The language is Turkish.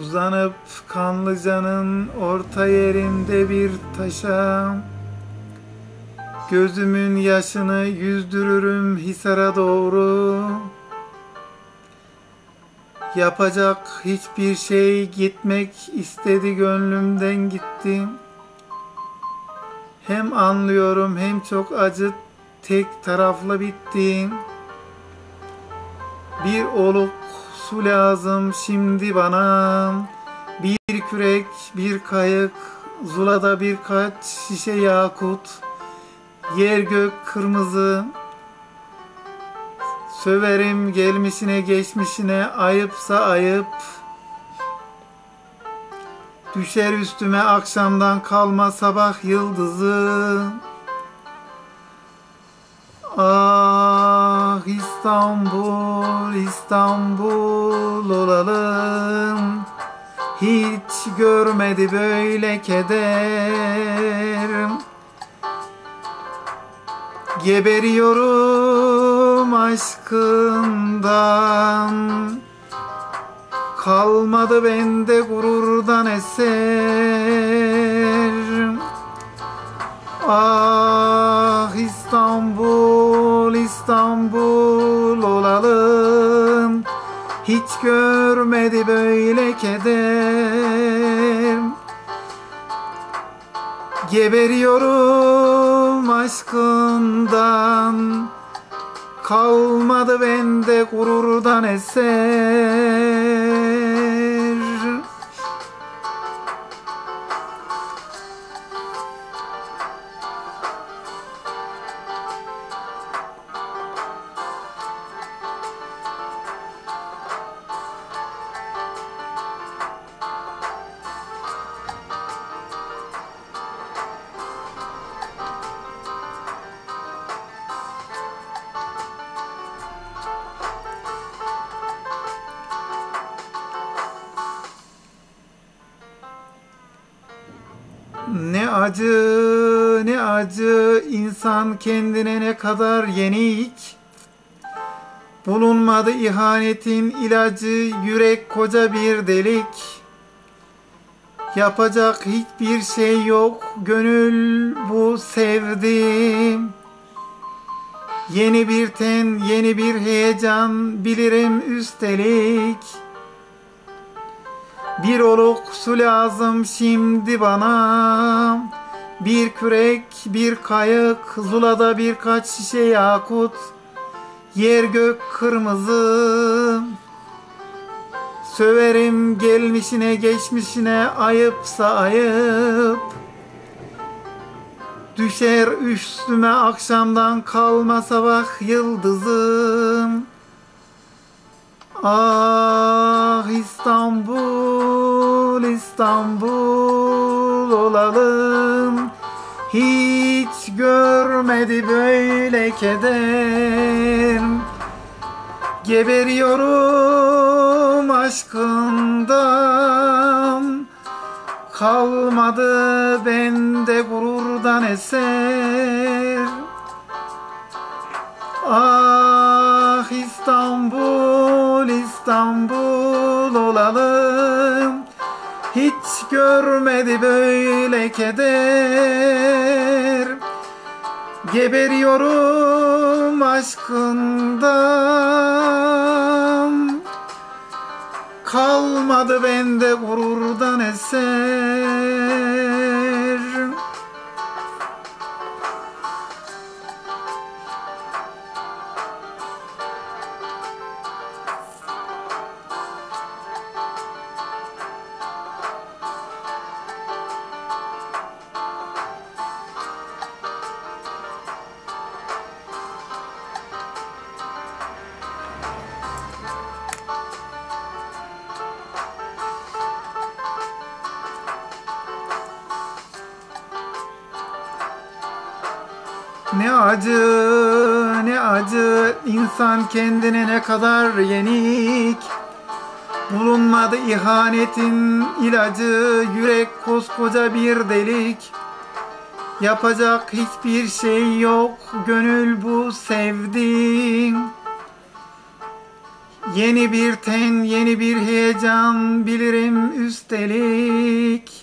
Uzanıp kanlıcanın orta yerinde bir taşa Gözümün yaşını yüzdürürüm Hisar'a doğru Yapacak hiçbir şey gitmek istedi gönlümden gitti. Hem anlıyorum hem çok acı tek taraflı bitti. Bir oluk su lazım şimdi bana. Bir kürek, bir kayık, zulada birkaç şişe yakut. Yer gök kırmızı, Söverim gelmişine geçmişine ayıpsa ayıp. Düşer üstüme akşamdan kalma sabah yıldızı. Ah İstanbul, İstanbul olalım. Hiç görmedi böyle keder. Geberiyorum aşkından Kalmadı bende gururdan eser Ah İstanbul, İstanbul Hiç görmedi böyle keder. Geberiyorum aşkından. Kalmadı bende gururdan eser Ne acı, ne acı insan kendine ne kadar yenik. Bulunmadı ihanetin ilacı, yürek koca bir delik. Yapacak hiçbir şey yok, gönül bu sevdim. Yeni bir ten, yeni bir heyecan, bilirim üstelik. Bir oluk su lazım şimdi bana. Bir kürek, bir kayık, zulada birkaç şişe yakut. Yer gök kırmızı. Söverim gelmişine geçmişine ayıpsa ayıp. Düşer üstüme akşamdan kalma sabah yıldızım. Ah İstanbul, İstanbul olalım. Hiç görmedi böyle keder. Geberiyorum aşkından. Kalmadı bende gururdan eser. Ah Olalım. Hiç görmedi böyle keder. Geberiyorum aşkından. Kalmadı bende gururdan eser. Ne acı, ne acı insan kendine ne kadar yenik. Bulunmadı ihanetin ilacı, yürek koskoca bir delik. Yapacak hiçbir şey yok, gönül bu sevdim. Yeni bir ten, yeni bir heyecan bilirim üstelik.